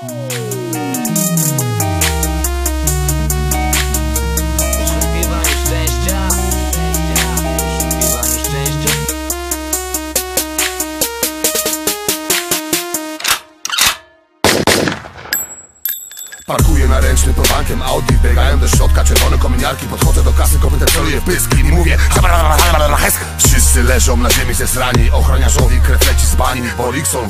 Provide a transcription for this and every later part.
Música Parkuję na ręczny pod bankiem Audi Biegają do środka czerwone kominiarki Podchodzę do kasy, kopytę celuję w pysk I mówię Wszyscy leżą na ziemi ze srani Ochroniarzowi krew leci z bani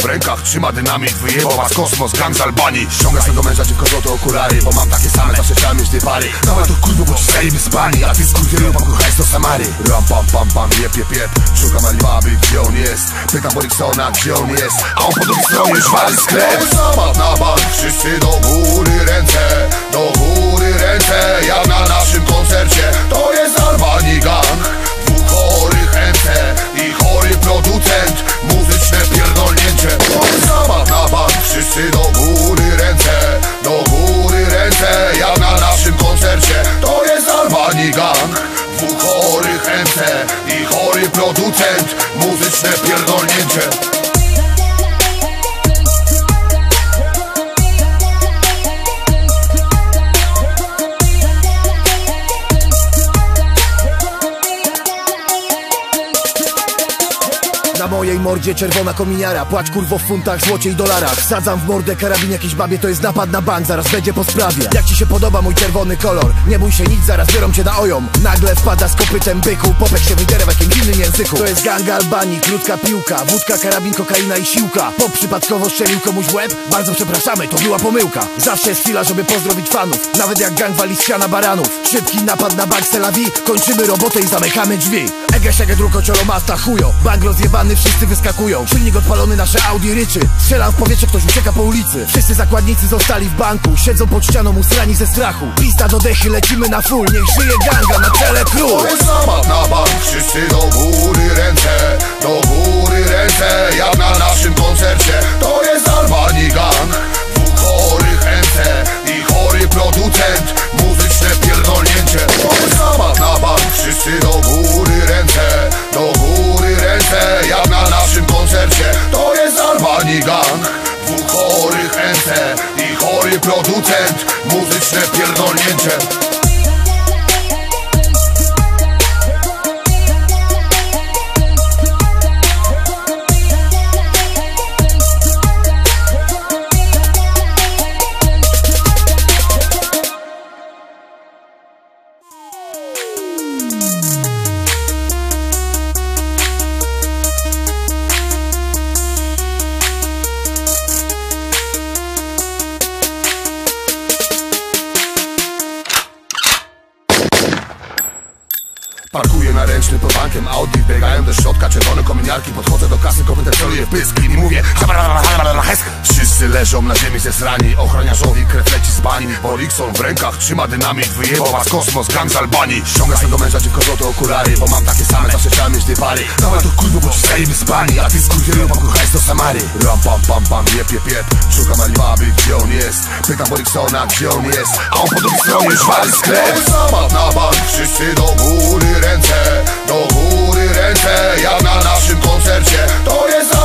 w rękach trzyma dynamit Wyjebał was kosmos, gang z Albanii Ściąga swego męża dziwko złote okulary Bo mam takie same, zawsze chciałem mieć pary Dawaj to kurwo, bo ci zajemy z bani A ty skurwielu, papu hajs do Samary Ram pam pam pam, jep jep jep Szukam Alibaby, gdzie on jest Pytam Boriksona, gdzie on jest A on po drugiej stronie już wali sklep Zabaw na bank, wszyscy do góry ręce. Do góry ręce, jak na naszym koncercie. To jest Albanii gang. Dwóch chorych ręce i chory producent. Muzyczne pierdolnięcie. To jest zabaw na bank, wszyscy do góry ręce. Do góry ręce, jak na naszym koncercie. To jest Albanii gang. Dwóch chorych ręce i chory producent. Muzyczne pierdolnięcie Na mojej mordzie czerwona kominiara. Płacz kurwo w funtach, złocie i dolarach. Sadzam w mordę karabin jakiejś babie To jest napad na bank, zaraz będzie po sprawie. Jak ci się podoba mój czerwony kolor? Nie bój się nic, zaraz biorą cię na ojom. Nagle wpada z kopytem byku Popek się wydziera w jakimś innym języku. To jest gang Albanii, krótka piłka Wódka, karabin, kokaina i siłka. Pop przypadkowo strzelił komuś w łeb? Bardzo przepraszamy, to była pomyłka. Zawsze jest chwila, żeby pozdrowić fanów. Nawet jak gang wali z siana baranów. Szybki napad na bank Selawi. Kończymy robotę i zamykamy drzwi Ege, szege, druko, ciolo, masta, chujo. Bank rozjebany, wszyscy wyskakują. Silnik odpalony, nasze Audi ryczy. Strzelam w powietrze, ktoś ucieka po ulicy. Wszyscy zakładnicy zostali w banku. Siedzą pod ścianą usrani ze strachu. Pista do dechy, lecimy na full. Niech żyje ganga, na czele król. To jest na bank, wszyscy do góry ręce Do góry ręce, jak na naszym koncercie gang. Dwóch chorych ręce i chory producent. Muzyczne pierdolnięcie Parkuję na ręczny pod bankiem Audi Biegają do środka czerwone kominiarki Podchodzę do kasy, kopytę celuję w pysk I mówię Wszyscy leżą na ziemi ze srani Ochroniarzowi krew leci z bani. Borikson w rękach trzyma dynamit. Wyjebał was kosmos, gang z Albanii. Ściąga swego męża dziwko złote okulary Bo mam takie same, zawsze chciałem mieć tej pary Dawaj to kurwo, bo ci zajemy z A ty skurwielu, papu hajs do Samary. Ram pam pam pam, jep jep jep Szukam Alibaby, gdzie on jest? Pytam Boriksona, gdzie on jest? A on po drugiej stronie już wali sklep. Zabaw na bank, wszyscy do góry ręce Do góry ręce, jak na naszym koncercie. To jest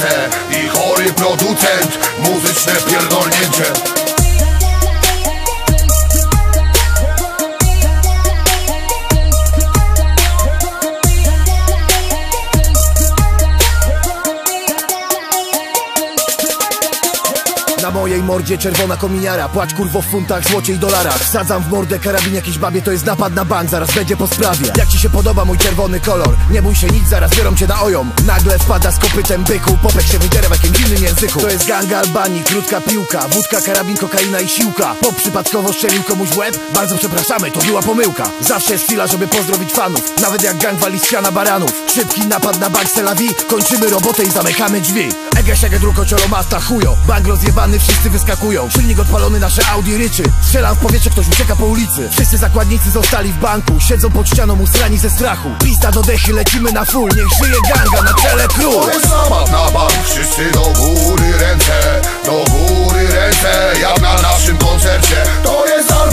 ręce i chory producent. Muzyczne pierdolnięcie mordzie czerwona kominiara. Płacz kurwo w funtach, złocie i dolarach. Sadzam w mordę karabin jakiejś babie To jest napad na bank, zaraz będzie po sprawie. Jak ci się podoba mój czerwony kolor? Nie bój się nic, zaraz biorą cię na ojom. Nagle wpada z kopytem byku Popek się wydziera w jakimś innym języku. To jest gang Albanii, krótka piłka. Wódka, karabin, kokaina i siłka. Pop przypadkowo strzelił komuś w łeb? Bardzo przepraszamy, to była pomyłka. Zawsze jest chwila, żeby pozdrowić fanów. Nawet jak gang wali siana baranów. Szybki napad na bank Selawi Kończymy robotę i zamykamy drzwi Ega siaga druko ciolo masta chujo Bank rozjebany wszyscy wyskakują. Silnik odpalony nasze Audi ryczy. Strzelam w powietrze ktoś ucieka po ulicy. Wszyscy zakładnicy zostali w banku. Siedzą pod ścianą usrani ze strachu. Pista do dechy lecimy na full. Niech żyje ganga na czele król. To jest napad na bank. Wszyscy do góry ręce. Do góry ręce Jak na naszym koncercie. To jest